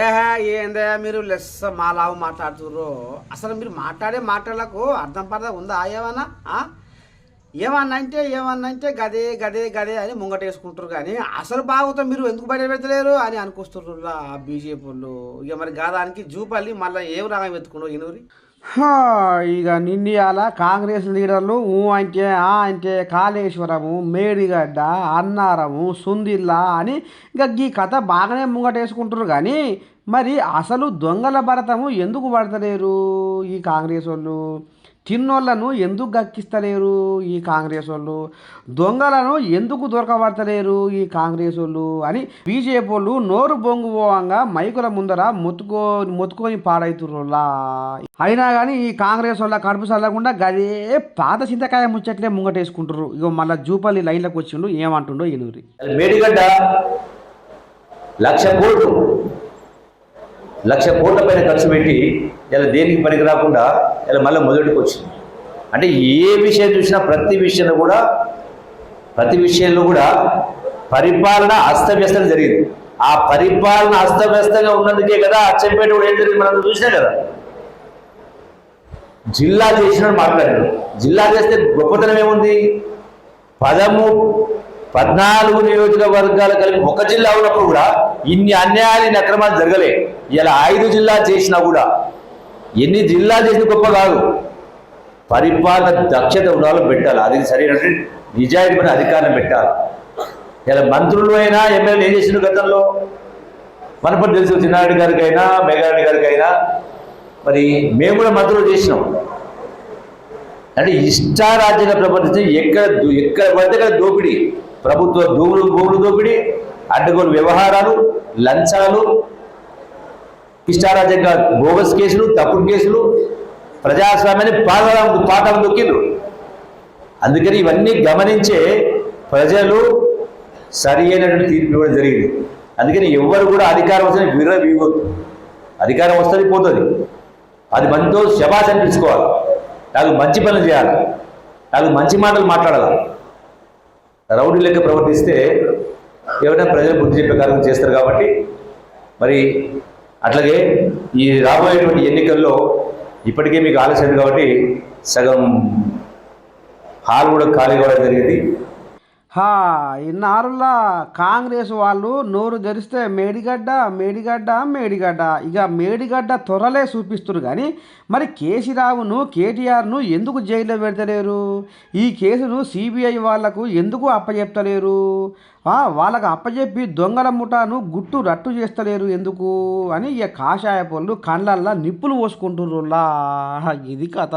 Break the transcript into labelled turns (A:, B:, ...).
A: ఏహే ఏందే మీరు లెస్స మాలావు మాట్లాడుతుర్రు? అసలు మీరు మాట్లాడే మాటలకు అర్థం పర్థం ఉందా ఏమన్నా? ఏమన్నా అంటే ఏమన్నా అంటే గదే గదే గదే అని ముంగటేసుకుంటారు కానీ అసలు బాగుతో మీరు ఎందుకు బయట పెట్టలేరు అని అనుకొస్తుర్రులా బీజేపీ వాళ్ళు. ఇక మరి గాదానికి జూపల్లి మళ్ళీ ఏం రాగం ఎత్తుకున్నావు ఇనురి
B: ఇక నిండియాల కాంగ్రెస్ లీడర్లు ఊ అంటే ఆ అంటే కాళేశ్వరము మేడిగడ్డ అన్నారము సుందిల్లా అని ఇక ఈ కథ బాగానే ముంగటేసుకుంటున్నారు కానీ మరి అసలు దొంగల భరతము ఎందుకు పడతలేరు ఈ కాంగ్రెస్ వాళ్ళు? తిన్నోళ్ళను ఎందుకు గక్కిస్తలేరు ఈ కాంగ్రెస్ వాళ్ళు? దొంగలను ఎందుకు దొరకబడతలేరు ఈ కాంగ్రెస్ వాళ్ళు అని బీజేపీ వాళ్ళు నోరు బొంగు పోవంగా మైకుల ముందర మొత్తుకో మొత్తుకొని పాడైతుర్రులా అయినా కానీ ఈ కాంగ్రెస్ వాళ్ళ కడుపు చల్లకుండా గదే పాత చింతకాయ ముచ్చట్లే ముంగటేసుకుంటారు ఇగో మళ్ళీ జూపల్లి లైన్లోకి వచ్చిండు ఏమంటుండో ఎనుగురి
C: మేడిగడ్డ లక్ష కోట్లు. లక్ష కోట్ల పైన ఖర్చు పెట్టి ఇలా దేనికి పనికి రాకుండా ఇలా మళ్ళీ మొదటికి వచ్చింది. అంటే ఏ విషయం చూసినా ప్రతి విషయంలో కూడా ప్రతి విషయంలో కూడా పరిపాలన అస్తవ్యస్తం జరిగింది. ఆ పరిపాలన అస్తవ్యస్తంగా ఉన్నందుకే కదా అచ్చంపేట కూడా ఏం జరిగింది మనం చూసినా కదా. జిల్లా చేసిన మాట్లాడారు జిల్లా చేస్తే గొప్పతనం ఏముంది? పదము పద్నాలుగు నియోజకవర్గాలు కలిపి ఒక జిల్లా ఉన్నప్పుడు కూడా ఇన్ని అన్యాయాలు ఇన్ని అక్రమాలు జరగలే. ఇలా ఐదు జిల్లా చేసినా కూడా ఎన్ని జిల్లా చేసిన గొప్ప కాదు. పరిపాలన దక్షత ఉండాలో పెట్టాలి. అది సరైనటువంటి నిజాయితీమైన అధికారం పెట్టాలి. ఇలా మంత్రులు అయినా ఎమ్మెల్యేలు ఏం చేసిన గతంలో? మనపటి తెలుసు చిన్నారెడ్డి గారికి అయినా మేఘారెడ్డి గారికి అయినా మరి మేము కూడా మంత్రులు చేసినాం. అంటే ఇష్టారాజ్యంగా ప్రవర్తించి ఎక్కడ ఎక్కడ పడితే దోపిడీ. ప్రభుత్వ భూములు భూములు దోపిడీ అడ్డగోలు వ్యవహారాలు లంచాలు ఇష్టారాజ్యంగా బోగస్ కేసులు తప్పుడు కేసులు ప్రజాస్వామ్యాన్ని పాదం పాఠం దొక్కిండ్రు. అందుకని ఇవన్నీ గమనించే ప్రజలు సరి అయినటువంటి తీర్పు ఇవ్వడం జరిగింది. అందుకని ఎవరు కూడా అధికారం వస్తే విర్ర వీగొద్దు అధికారం వస్తుంది పోతుంది. అది మంచితో శబాష్ అనిపించుకోవాలి. నాకు మంచి పనులు చేయాలి. నాకు మంచి మాటలు మాట్లాడాలి. రౌడీ లెక్క ప్రవర్తిస్తే ఎవరైనా ప్రజలు బుద్ధి చెప్పే కార్యం చేస్తారు కాబట్టి మరి అట్లాగే ఈ రాబోయేటువంటి ఎన్నికల్లో ఇప్పటికే మీకు ఆలస్యం కాబట్టి సగం హాల్ కూడా ఖాళీ కావడం జరిగింది.
B: ఇన్నారులా కాంగ్రెస్ వాళ్ళు నోరు ధరిస్తే మేడిగడ్డ మేడిగడ్డ మేడిగడ్డ. ఇక మేడిగడ్డ త్వరలే చూపిస్తురు కానీ మరి కేసీరావును కేటీఆర్ను ఎందుకు జైల్లో పెడతలేరు? ఈ కేసును సిబిఐ వాళ్ళకు ఎందుకు అప్పచెప్తలేరు వాళ్ళకు అప్పచెప్పి దొంగల ముఠాను గుట్టు రట్టు చేస్తలేరు ఎందుకు? అని ఇక కాషాయ పళ్ళు కళ్ళల్లా నిప్పులు పోసుకుంటుర్రులా. ఇది కథ.